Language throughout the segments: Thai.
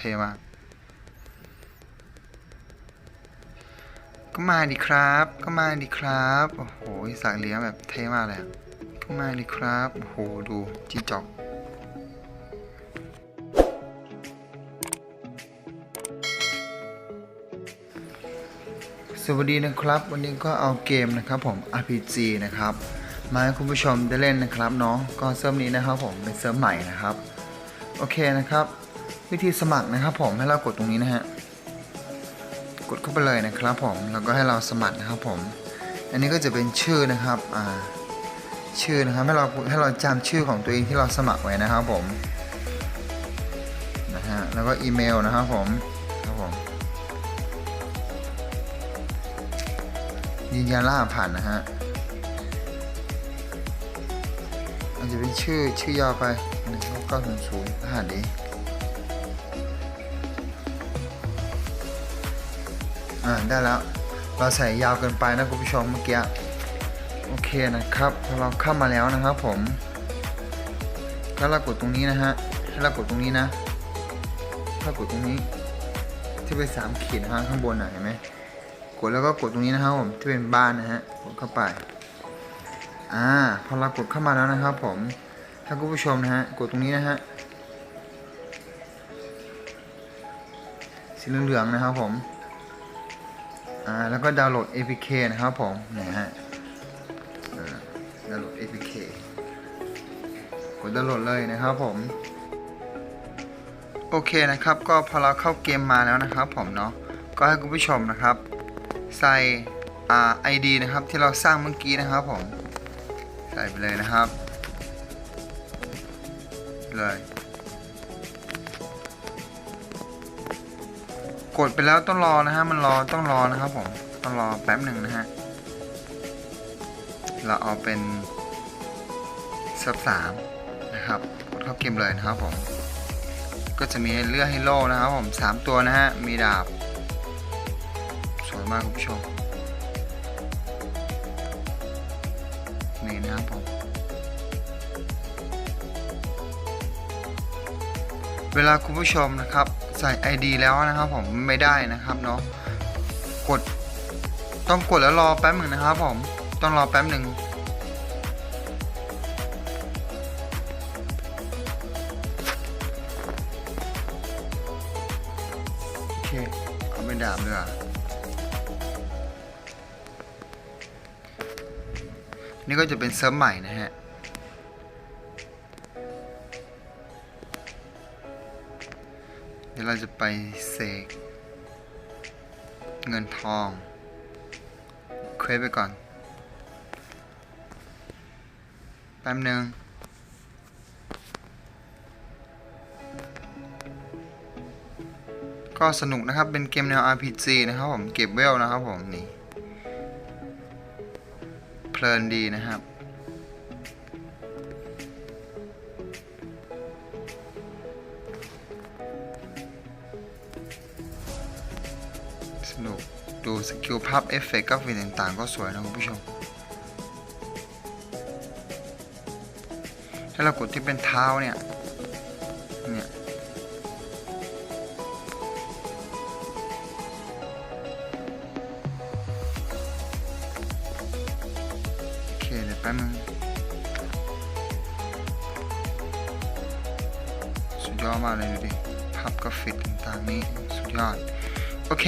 เท่มาก ก็มาดิครับ ก็มาดิครับ โอ้โหสัตว์เลี้ยงแบบเท่มากเลย ก็มาดิครับ โอ้โห ดูจีจอกสวัสดีนะครับ วันนี้ก็เอาเกมนะครับผม RPG นะครับ มาให้คุณผู้ชมได้เล่นนะครับเนาะก็เซิร์ฟนี้นะครับผมเป็นเซิร์ฟใหม่นะครับ โอเคนะครับ วิธีสมัครนะครับ ผมให้เรากดตรงนี้นะฮะกดเข้าไปเลยนะครับ ผมแล้วก็ให้เราสมัครนะครับ ผม อันนี้ก็จะเป็นชื่อนะครับอ่าชื่อนะครับให้เราให้เราจำชื่อของตัวเองที่เราสมัครไว้นะครับ ผมนะฮะแล้วก็อีเมลนะครับผมครับผมยืนยันรหัสผ่านนะฮะอาจจะเป็นชื่อชื่อย่อไปหนึ่งเก้าศูนย์ศูนย์รหัสดี อ่าได้แล้วเราใส่ยาวเกินไปนะคุณผู้ชมเมื่อกี้โอเคนะครับพอเราเข้ามาแล้วนะครับผมถ้าเรากดตรงนี้นะฮะถ้าเรากดตรงนี้นะ ถ้ากดตรงนี้ ที่เป็นสามขีดนะฮะข้างบนน่ะเห็นไหมกดแล้วก็กดตรงนี้นะครับผมที่เป็นบ้านนะฮะกดเข้าไปอ่าพอเรากดเข้ามาแล้วนะครับผมถ้าคุณผู้ชมนะฮะกดตรงนี้นะฮะสีเหลืองๆนะครับผม อ่าแล้วก็ดาวน์โหลด APK นะครับผมนี่ยฮะดาวน์โหลด APK กดดาวน์โหลดเลยนะครับผม โอเคนะครับ ก็พอเราเข้าเกมมาแล้วนะครับผมเนาะก็ให้คุณผู้ชมนะครับ ใส่อ่า ID นะครับที่เราสร้างเมื่อกี้นะครับผม ใส่ไปเลยนะครับ เลย กดไปแล้วต้องรอนะฮะ มันรอต้องรอนะครับผมต้องรอแป๊บหนึ่งนะฮะ เราเอาเป็นซิร์ฟสามนะครับกดเข้าเกมเลยนะครับผม ก็จะมีให้เลือกให้โล่นะครับผมสามตัวนะฮะ มีดาบ สวยมากคุณผู้ชมนี่นะครับผมเวลาคุณผู้ชมนะครับ ใส่ ID แล้วนะครับผมไม่ได้นะครับเนาะกดต้องกดแล้วรอแป๊บหนึ่งนะครับผมต้องรอแป๊บหนึ่งโอเคเอาเป็นดาบเลยอะนี่ก็จะเป็นเซิร์ฟใหม่นะฮะ ดี๋ยวเราจะไปเสกเงินทองเควสไปก่อน แป๊บนึงก็สนุกนะครับ เป็นเกมแนว RPG นะครับผม เก็บเวลนะครับผม นี่ เพลินดีนะครับ นุก ดูสกิลภาพเอฟเฟกต์กราฟิกต่างๆ ก็สวยนะคุณผู้ชม ถ้าเรากดที่เป็นเท้าเนี่ย เนี่ย โอเค เดี๋ยวแป๊บนึงสุดยอดมากเลยดูดิภาพกราฟิกต่างๆนี้สุดยอด โอเค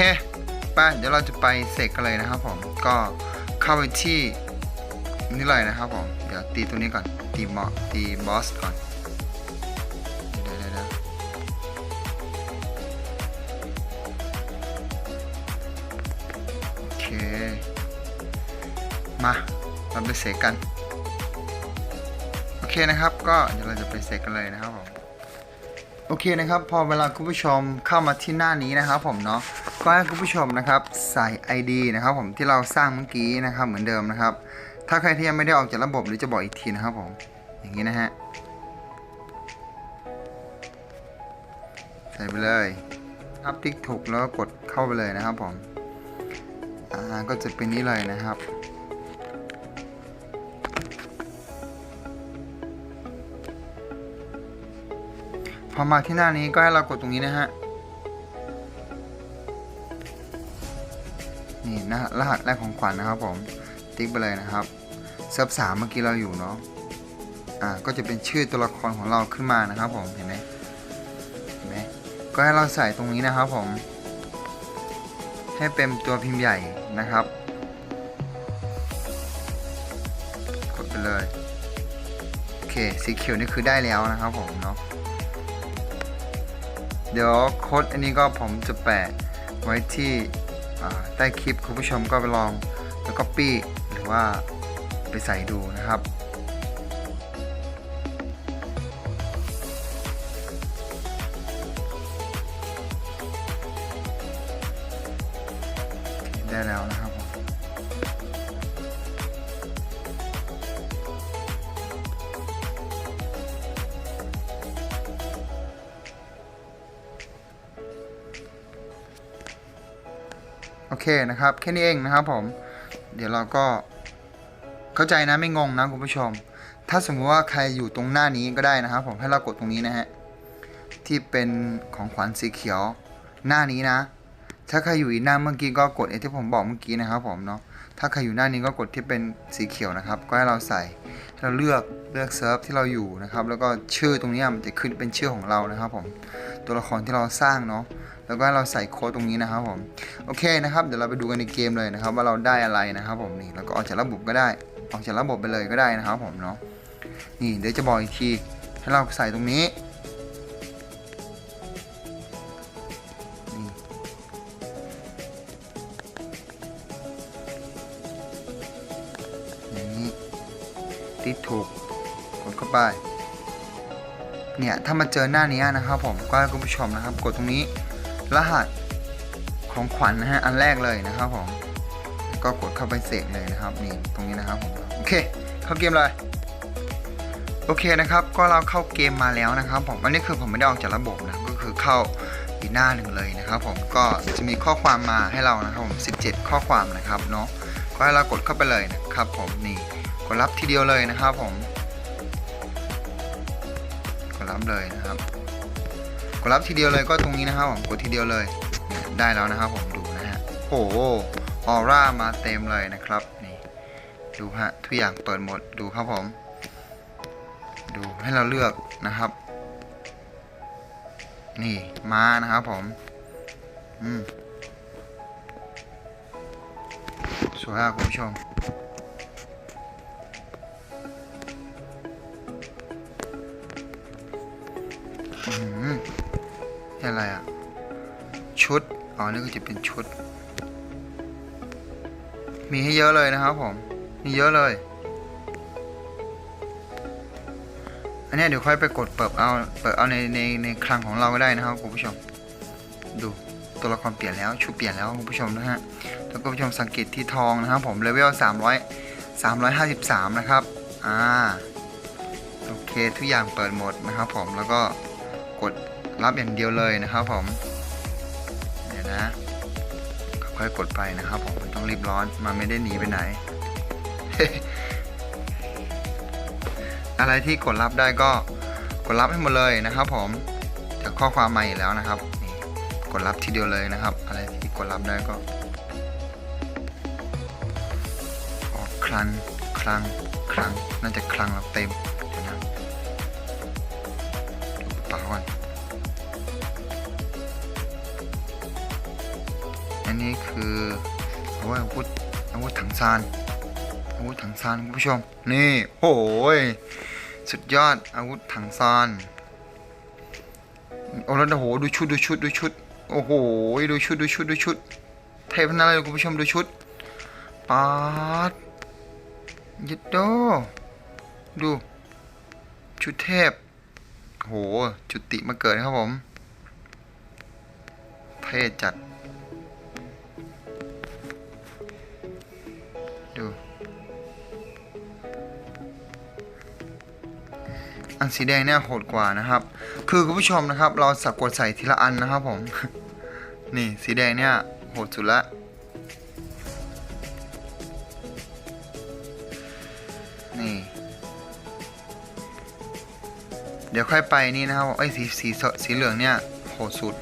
ไปเดี๋ยวเราจะไปเสกกันเลยนะครับผมก็เข้าไปที่นี่เลยนะครับผมเดี๋ยวตีตัวนี้ก่อนตีมอตีบอสก่อนเดี๋ยวเดี๋ยวเดี๋ยวโอเคมาเราไปเสกกันโอเคนะครับ ก็เดี๋ยวเราจะไปเสกกันเลยนะครับผม โอเคนะครับ พอเวลาคุณผู้ชมเข้ามาที่หน้านี้นะครับ ผมเนาะก็ให้คุณผู้ชมนะครับใส่ ID นะครับผมที่เราสร้างเมื่อกี้นะครับ เหมือนเดิมนะครับ ถ้าใครที่ยังไม่ได้ออกจากระบบหรือจะบอกอีกทีนะครับผมอย่างนี้นะฮะใส่ไปเลยครับติ๊กถูกแล้วก็กดเข้าไปเลยนะครับผมอ่าก็จะเป็นนี้เลยนะครับ อมาที่หน้านี้ก็ให้เรากดตรงนี้นะฮะนี่นะรหัสแรกของขวัญนนะครับผมติ๊กไปเลยนะครับเซิร์ฟสามเมื่อกี้เราอยู่เนาะอ่าก็จะเป็นชื่อตัวละครของเราขึ้นมานะครับผมเห็นไหมเห็นไหมก็ให้เราใส่ตรงนี้นะครับผม ให้เป็นตัวพิมพ์ใหญ่นะครับกดไปเลยโอเคสีเขียวนี่คือได้แล้วนะครับผมเนาะ เดี๋ยวโค้ดอันนี้ก็ผมจะแปะไว้ที่ใต้คลิปคุณผู้ชมก็ไปลองแล้วก็ปี้หรือว่าไปใส่ดูนะครับได้แล้วนะครับ โอเคนะครับ แค่นี้เองนะครับผม เดี๋ยวเราก็เข้าใจนะไม่งงนะคุณผู้ชม ถ้าสมมติว่าใครอยู่ตรงหน้านี้ก็ได้นะครับ ผมให้เรากดตรงนี้นะฮะที่เป็นของขวัญสีเขียวหน้านี้นะ ถ้าใครอยู่อีกหน้าเมื่อกี้ก็กดไอ้ที่ผมบอกเมื่อกี้นะครับ ผมเนาะถ้าใครอยู่หน้านี้ก็กดที่เป็นสีเขียวนะครับ ก็ให้เราใส่เราเลือกเลือกเซิร์ฟที่เราอยู่นะครับ แล้วก็ชื่อตรงนี้มันจะขึ้นเป็นชื่อของเรานะครับ ผมตัวละครที่เราสร้างเนาะ แล้วก็เราใส่โค้ดตรงนี้นะครับผมโอเคนะครับเดี๋ยวเราไปดูกันในเกมเลยนะครับ ว่าเราได้อะไรนะครับผมนี่แล้วก็ออกจากระบบก็ได้ ออกจากระบบไปเลยก็ได้นะครับผมเนาะนี่เดี๋ยวจะบอกอีกทีให้เราใส่ตรงนี้นี่อย่างนี้ติ๊กถูกกดเข้าไป เนี่ย ถ้ามาเจอหน้านี้นะครับผมก็ให้คุณผู้ชมนะครับ กดตรงนี้ รหัสของขวัญนะฮะอันแรกเลยนะครับผมก็กดเข้าไปเสกเลยนะครับนี่ตรงนี้นะครับผมโอเค เข้าเกมเลยโอเคนะครับก็เราเข้าเกมมาแล้วนะครับผมอันนี้คือผมไม่ได้ออกจากระบบนะก็คือเข้าอีกหน้าหนึ่งเลยนะครับ ผมก็จะมีข้อความมาให้เรานะครับผม17 ข้อความนะครับเนาะก็ให้เรากดเข้าไปเลยนะครับ ผมนี่กดรับทีเดียวเลยนะครับผมกดรับเลยนะครับ กดรับทีเดียวเลยก็ตรงนี้นะครับผมกดทีเดียวเลยได้แล้วนะครับผมดูนะฮะโอ้โหออร่ามาเต็มเลยนะครับนี่ดูฮะทุกอย่างเปิดหมดดูครับผม ดูให้เราเลือกนะครับ นี่มานะครับผมอืมสวยอะคุณผู้ชมอืม นี่อะไรอะชุด อ๋อ นี่ก็จะเป็นชุด มีให้เยอะเลยนะครับผม มีเยอะเลย อันนี้เดี๋ยวค่อยไปกดเปิดเอา เปิดเอาในในในคลังของเราก็ได้นะครับคุณผู้ชม ดูตัวละครเปลี่ยนแล้ว ชุดเปลี่ยนแล้วคุณผู้ชมนะฮะแล้วคุณผู้ชมสังเกตที่ทองนะครับผม เลเวล300 353 นะครับ อ่า โอเค ทุกอย่างเปิดหมดนะครับผม แล้วก็กด รับอย่างเดียวเลยนะครับผมเดี๋ยวนะค่อยๆกดไปนะครับผมมันต้องรีบร้อนมันไม่ได้หนีไปไหน อะไรที่กดรับได้ก็กดรับให้หมดเลยนะครับ ผมเดี๋ยวข้อความมาอีกแล้วนะครับนี่กดรับทีเดียวเลยนะครับ อะไรที่กดรับได้ก็ออกคลังคลังคลังน่าจะคลังเราเต็มเดี๋ยวนะดูกระเป๋าก่อน อันนี้คืออาวุธอาวุธถังซานอาวุธถังซานคุณผู้ชม นี่โอ้ยสุดยอดอาวุธถังซานโอ้แล้วโอ้โหดูชุดดูชุดดูชุดโอ้โหดูชุดดูชุดดูชุดเทพนั่นเลยคุณผู้ชมดูชุดปาดยัดโดดู ชุดเทพโหจุติมาเกิดครับผม เท่จัด อันสีแดงเนี่ยโหดกว่านะครับ คือคุณผู้ชมนะครับ เราสักกดใส่ทีละอันนะครับผม นี่สีแดงเนี่ยโหดสุดละนี่ เดี๋ยวค่อยไปนี่นะครับไอ้สีสีสสีเหลืองเนี่ยโหดสุด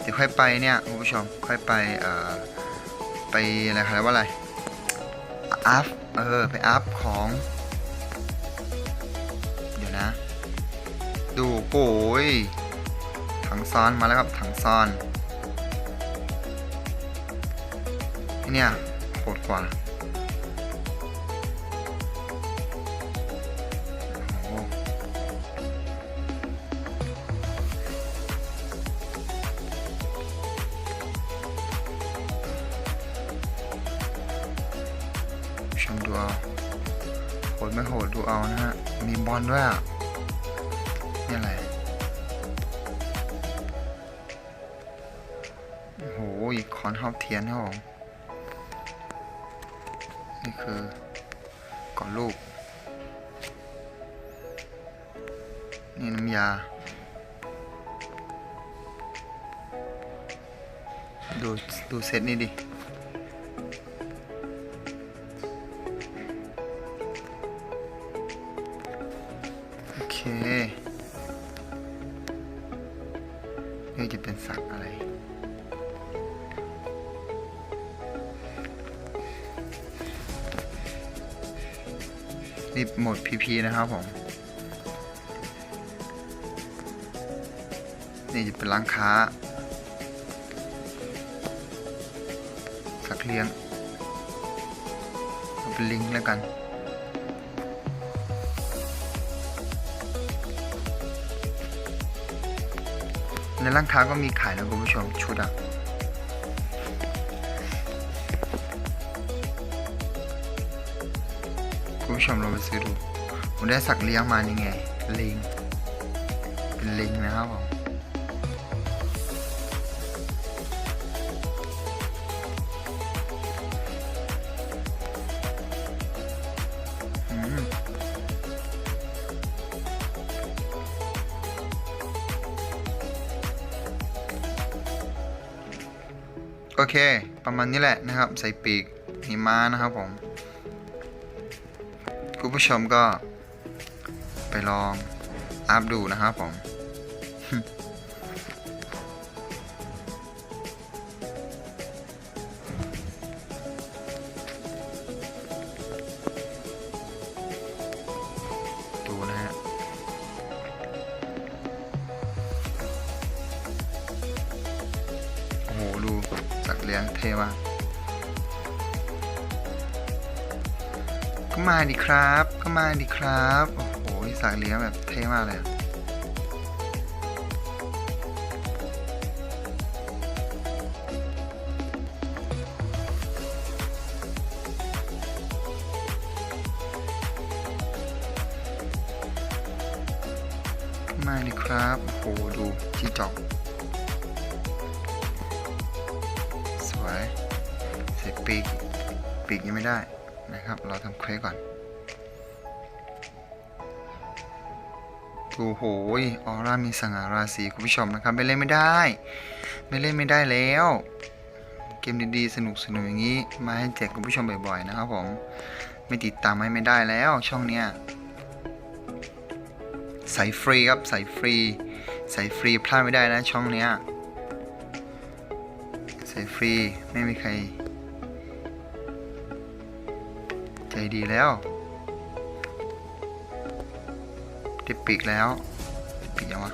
เดี๋ยวค่อยไปเนี่ยคุณผู้ชมค่อยไปเอ่อไปอะไรเขาเรียกว่าอะไรอัพเออไปอัพของ โอ้ยถังซอนมาแล้วครับถังซอนเนี่ยโหดกว่าชมดูเอาโหดไม่โหดดูเอานะฮะ มีบอลด้วยอะ คอนฮอบเทียนครับผมนี่คือก่อนลูก นี่น้ำยา ดูดูเซตนี่ดิ โหมด PP นะครับผม นี่จะเป็นร้านค้า สักเลี้ยงเอาเป็นลิงก์แล้วกันในร้านค้าก็มีขายนะคุณผู้ชมชุดอะ ผู้ชมเราไปซื้อดูผมได้สักเลี้ยงมานี่ไงลิงเป็นลิงนะครับผมโอเค ประมาณนี้แหละนะครับ ใส่ปีกหิม้านะครับผม คุณผู้ชมก็ไปลองอัพดูนะครับผมดูนะฮะโอ้โหดูสัตว์เลี้ยงเท่มาก ก็มาดิครับ ก็มาดิครับ โอ้โหสัตว์เลี้ยงแบบเท่มากเลยมาดิครับโอ้โหดูจีจอกสวยใส่ปีก ปีกยังไม่ได้ ครับ เราทำเควสก่อนดูโหยออร่ามีสง่าราศีคุณผู้ชมนะครับไม่เล่นไม่ได้ ไม่เล่นไม่ได้แล้ว เกมดีๆ สนุกสนุกอย่างนี้ มาให้แจกคุณผู้ชมบ่อยๆนะครับผมไม่ติดตามให้ไม่ได้แล้วช่องเนี้ยใส่ฟรีครับใส่ฟรีใส่ฟรีพลาดไม่ได้นะช่องเนี้ยใส่ฟรีไม่มีใคร ดีแล้วได้ปีกแล้วได้ปีกยังวะ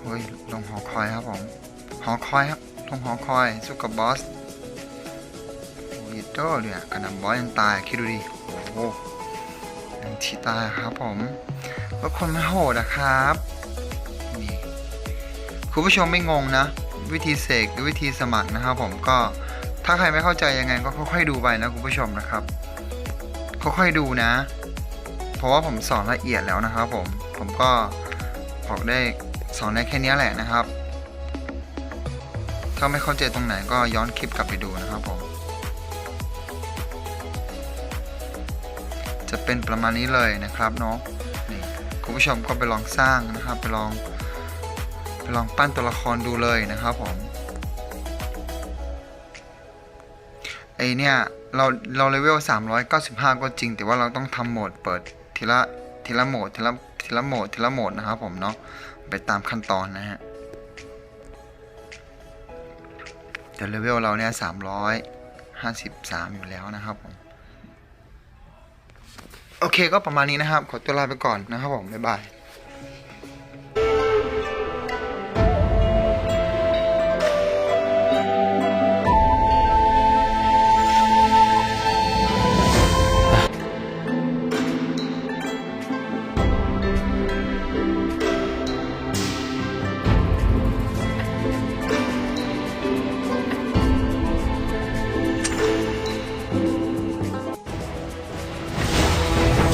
เฮ้ยลงหอคอยครับผมหอคอยครับลงหอคอยสู้กับบอสโอ้ยโตเนี่ยกระหนำบอสยังตายคิดดูดิโอ้โหยังทีตายครับผมว่าคนมันโหดอะครับนี่คุณผู้ชมไม่งงนะ วิธีเสกหรือวิธีสมัครนะครับผมก็ถ้าใครไม่เข้าใจยังไงก็ค่อยๆดูไปนะคุณผู้ชมนะครับ ค่อยๆดูนะ เพราะว่าผมสอนละเอียดแล้วนะครับผมผมก็บอกได้สอนได้แค่นี้แหละนะครับ ถ้าไม่เข้าใจตรงไหนก็ย้อนคลิปกลับไปดูนะครับผมจะเป็นประมาณนี้เลยนะครับเนาะนี่คุณผู้ชมก็ไปลองสร้างนะครับไปลอง ไปลองปั้นตัวละครดูเลยนะครับผมไอเนี่ยเราเราเลเวล 395 ก็จริง แต่ว่าเราต้องทำโหมดเปิดทีละทีละโหมดทีละทีละโหมดทีละโหมดนะครับผมเนาะไปตามขั้นตอนนะฮะแต่เลเวลเราเนี่ย 353 อยู่แล้วนะครับผมโอเคก็ประมาณนี้นะครับ ขอตัวลาไปก่อนนะครับผม บ๊ายบาย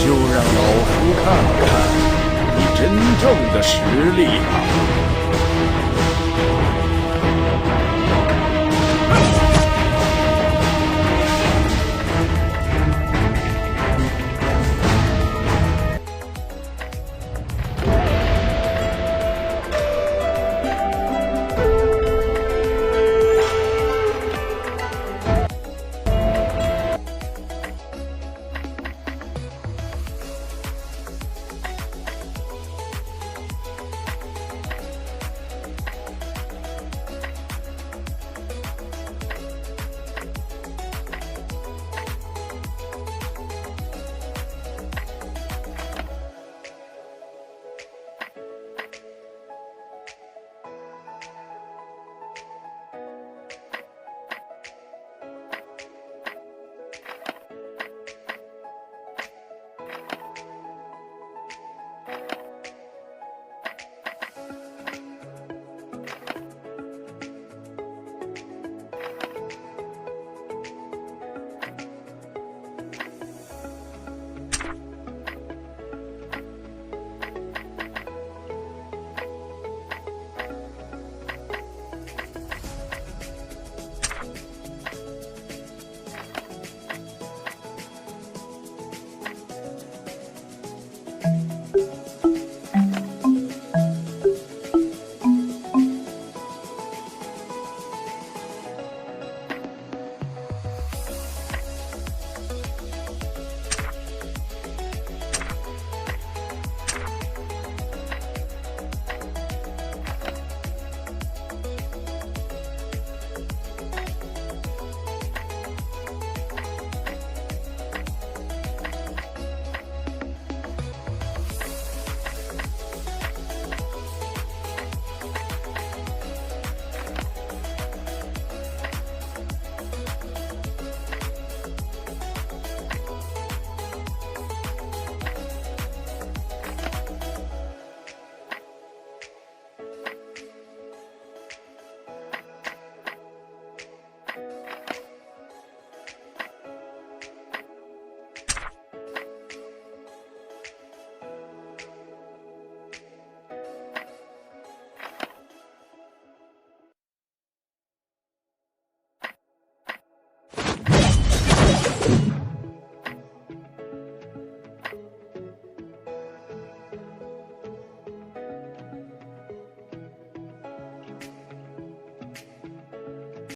就让老夫看看你真正的实力吧。